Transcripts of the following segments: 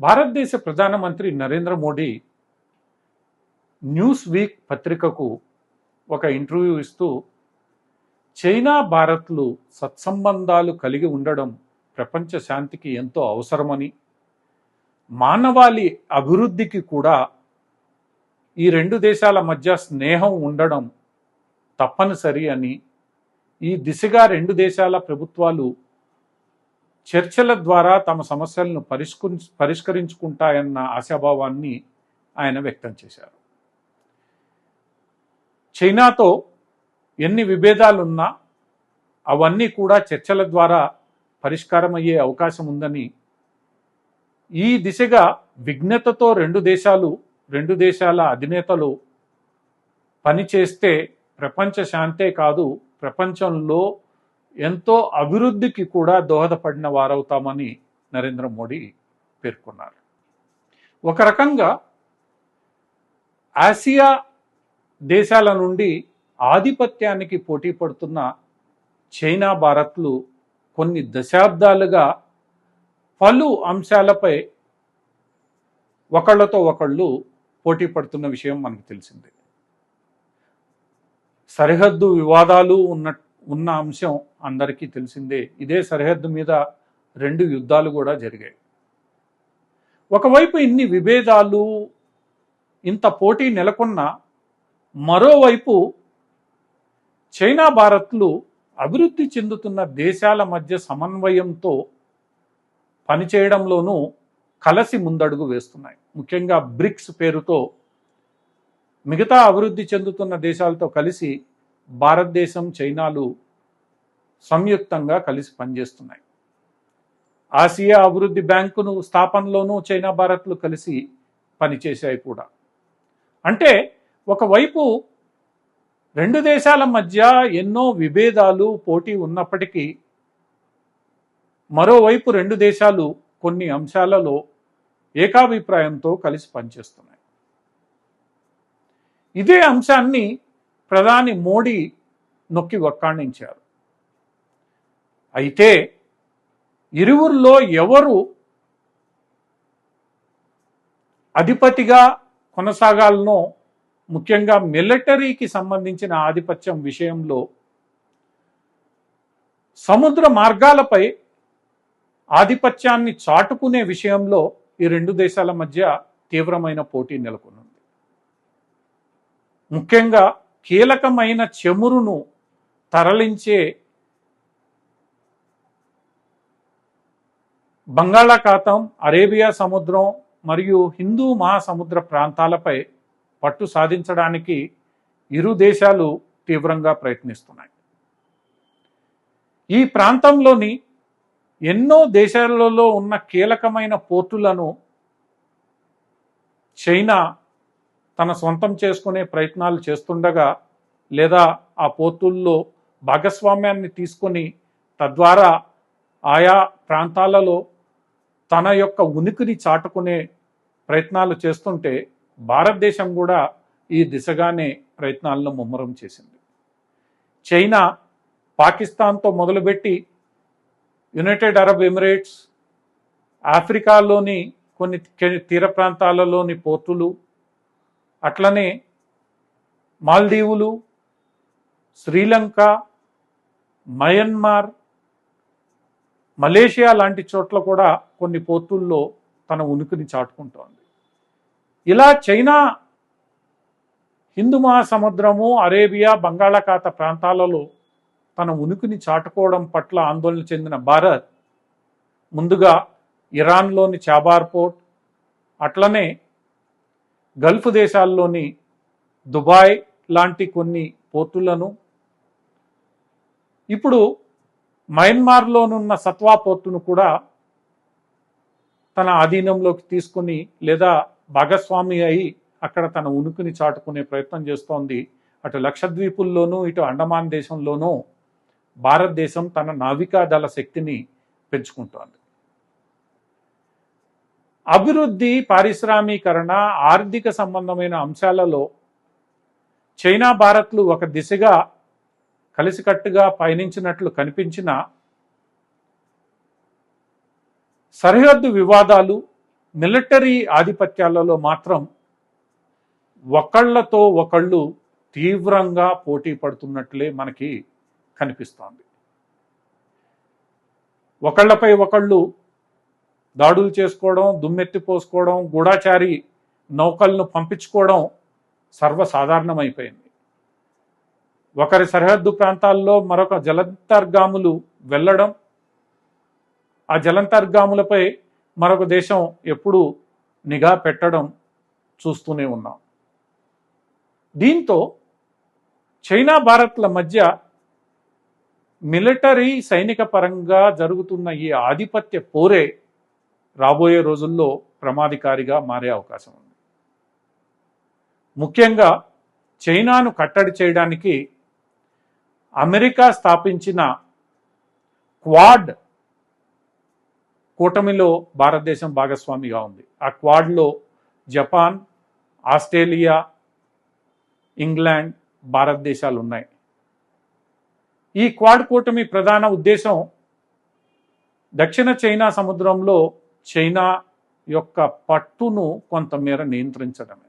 భారతదేశ ప్రధానమంత్రి Narendra Modi news week పత్రికకు ఒక ఇంటర్వ్యూ ఇస్తూ చైనా భారత్లు సత్సంబంధాలు కలిగి ఉండడం ప్రపంచ శాంతికి ఎంతో అవసరమని మానవాళి అభివృద్ధికి కూడా ఈ రెండు దేశాల మధ్య స్నేహం ఉండడం తప్పనిసరి అని ఈ దిశగా రెండు దేశాల ప్రభుత్వాలు చర్చల ద్వారా తమ సమస్యలను పరిష్కరి పరిష్కరించుకుంటాయన్న ఆశాభావాన్ని ఆయన వ్యక్తం చేశారు. చైనాతో ఎన్ని విభేదాలున్నా అవన్నీ కూడా చర్చల ద్వారా పరిష్కారమయ్యే అవకాశం ఉందని ఈ దిశగా విఘ్నతతో రెండు దేశాలు రెండు దేశాల అధినేతలు పనిచేస్తే ప్రపంచ శాంతే కాదు ప్రపంచంలో ఎంతో అభివృద్ధికి కూడా దోహదపడిన వారవుతామని నరేంద్ర మోడీ పేర్కొన్నారు. ఒక రకంగా ఆసియా దేశాల నుండి ఆధిపత్యానికి పోటీ పడుతున్న చైనా భారత్లు కొన్ని దశాబ్దాలుగా పలు అంశాలపై ఒకళ్ళతో ఒకళ్ళు పోటీ పడుతున్న విషయం మనకు తెలిసిందే. సరిహద్దు వివాదాలు ఉన్న ఉన్న అంశం అందరికీ తెలిసిందే. ఇదే సరిహద్దు మీద రెండు యుద్ధాలు కూడా జరిగాయి. ఒకవైపు ఇన్ని విభేదాలు ఇంత పోటీ నెలకొన్న మరోవైపు చైనా భారత్లు అభివృద్ధి చెందుతున్న దేశాల మధ్య సమన్వయంతో పనిచేయడంలోనూ కలసి ముందడుగు వేస్తున్నాయి. ముఖ్యంగా బ్రిక్స్ పేరుతో మిగతా అభివృద్ధి చెందుతున్న దేశాలతో కలిసి భారతదేశం చైనాలు సంయుక్తంగా కలిసి పనిచేస్తున్నాయి. ఆసియా అభివృద్ధి బ్యాంకును స్థాపనలోనూ చైనా భారత్లు కలిసి పనిచేశాయి కూడా. అంటే ఒకవైపు రెండు దేశాల మధ్య ఎన్నో విభేదాలు పోటీ ఉన్నప్పటికీ మరోవైపు రెండు దేశాలు కొన్ని అంశాలలో ఏకాభిప్రాయంతో కలిసి పనిచేస్తున్నాయి. ఇదే అంశాన్ని ప్రధాని మోడీ నొక్కి ఒక్కాణించారు అయితే ఇరువురిలో ఎవరు అధిపతిగా కొనసాగాలనో ముఖ్యంగా మిలిటరీకి సంబంధించిన ఆధిపత్యం విషయంలో సముద్ర మార్గాలపై ఆధిపత్యాన్ని చాటుకునే విషయంలో ఈ రెండు దేశాల మధ్య తీవ్రమైన పోటీ నెలకొనుంది ముఖ్యంగా కీలకమైన చెమురును తరలించే బంగాళాఖాతం అరేబియా సముద్రం మరియు హిందూ మహాసముద్ర ప్రాంతాలపై పట్టు సాధించడానికి ఇరు దేశాలు తీవ్రంగా ప్రయత్నిస్తున్నాయి. ఈ ప్రాంతంలోని ఎన్నో దేశాలలో ఉన్న కీలకమైన పోర్టులను చైనా తన సొంతం చేసుకునే ప్రయత్నాలు చేస్తుండగా లేదా ఆ పోతుల్లో భాగస్వామ్యాన్ని తీసుకొని తద్వారా ఆయా ప్రాంతాలలో తన యొక్క ఉనికిని చాటుకునే ప్రయత్నాలు చేస్తుంటే భారతదేశం కూడా ఈ దిశగానే ప్రయత్నాలను ముమ్మరం చేసింది. చైనా పాకిస్తాన్తో మొదలుపెట్టి యునైటెడ్ అరబ్ ఎమిరేట్స్ ఆఫ్రికాలోని కొన్ని తీర ప్రాంతాలలోని పోర్టులు అట్లనే మాల్దీవులు శ్రీలంక మయన్మార్ మలేషియా లాంటి చోట్ల కూడా కొన్ని పోర్టుల్లో తన ఉనికిని చాటుకుంటోంది. ఇలా చైనా హిందూ మహాసముద్రము అరేబియా బంగాళాఖాత ప్రాంతాలలో తన ఉనికిని చాటుకోవడం పట్ల ఆందోళన చెందిన భారత్ ముందుగా ఇరాన్లోని చాబార్ పోర్ట్ అట్లనే గల్ఫ్ దేశాల్లోని దుబాయ్ లాంటి కొన్ని పోర్టులను ఇప్పుడు మయన్మార్లోనున్న సత్వా పోర్టును కూడా తన ఆధీనంలోకి తీసుకుని లేదా భాగస్వామి అయి అక్కడ తన ఉనికిని చాటుకునే ప్రయత్నం చేస్తోంది. అటు లక్షద్వీపుల్లోనూ ఇటు అండమాన్ దేశంలోనూ భారతదేశం తన నావికా దళ శక్తిని పెంచుకుంటోంది. అభివృద్ధి పారిశ్రామీకరణ ఆర్థిక సంబంధమైన అంశాలలో చైనా భారత్లు ఒక దిశగా కలిసికట్టుగా పయనించినట్లు కనిపించిన సరిహద్దు వివాదాలు మిలిటరీ ఆధిపత్యాలలో మాత్రం ఒకళ్ళతో ఒకళ్ళు తీవ్రంగా పోటీ పడుతున్నట్లే మనకి కనిపిస్తోంది. ఒకళ్ళపై ఒకళ్ళు దాడులు చేసుకోవడం దుమ్మెత్తి పోసుకోవడం గూఢాచారి నౌకలను పంపించుకోవడం సర్వసాధారణమైపోయింది. ఒకరి సరిహద్దు ప్రాంతాల్లో మరొక జలంతర్గాములు వెళ్ళడం ఆ జలంతర్గాములపై మరొక దేశం ఎప్పుడూ నిఘా పెట్టడం చూస్తూనే ఉన్నాం. దీంతో చైనా భారత్ల మధ్య మిలిటరీ సైనిక పరంగా జరుగుతున్న ఈ ఆధిపత్య పోరే రాబోయే రోజుల్లో ప్రమాదకారిగా మారే అవకాశం ఉంది. ముఖ్యంగా చైనాను కట్టడి చేయడానికి అమెరికా స్థాపించిన క్వాడ్ కూటమిలో భారతదేశం భాగస్వామిగా ఉంది. ఆ క్వాడ్లో జపాన్ ఆస్ట్రేలియా ఇంగ్లాండ్ భారతదేశాలు ఉన్నాయి. ఈ క్వాడ్ కూటమి ప్రధాన ఉద్దేశం దక్షిణ చైనా సముద్రంలో చైనా యొక్క పట్టును కొంతమేర నియంత్రించడమే.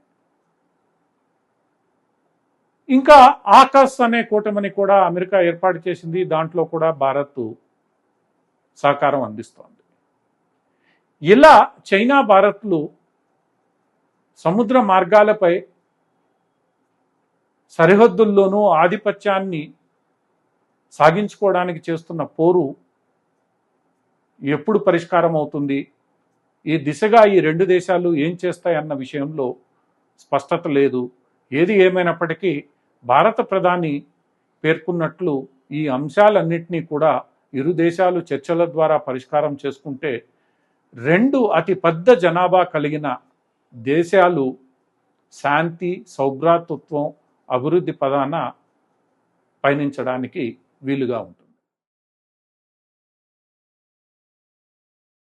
ఇంకా ఆకాశ్ అనే కూటమిని కూడా అమెరికా ఏర్పాటు చేసింది. దాంట్లో కూడా భారత్ సహకారం అందిస్తోంది. ఇలా చైనా భారత్లు సముద్ర మార్గాలపై సరిహద్దుల్లోనూ ఆధిపత్యాన్ని సాగించుకోవడానికి చేస్తున్న పోరు ఎప్పుడు పరిష్కారం అవుతుంది? ఈ దిశగా ఈ రెండు దేశాలు ఏం చేస్తాయన్న విషయంలో స్పష్టత లేదు. ఏది ఏమైనప్పటికీ భారత ప్రధాని పేర్కొన్నట్లు ఈ అంశాలన్నింటినీ కూడా ఇరు దేశాలు చర్చల ద్వారా పరిష్కారం చేసుకుంటే రెండు అతి పెద్ద జనాభా కలిగిన దేశాలు శాంతి సౌభ్రాతృత్వం అభివృద్ధి పదాన పయనించడానికి వీలుగా ఉంటుంది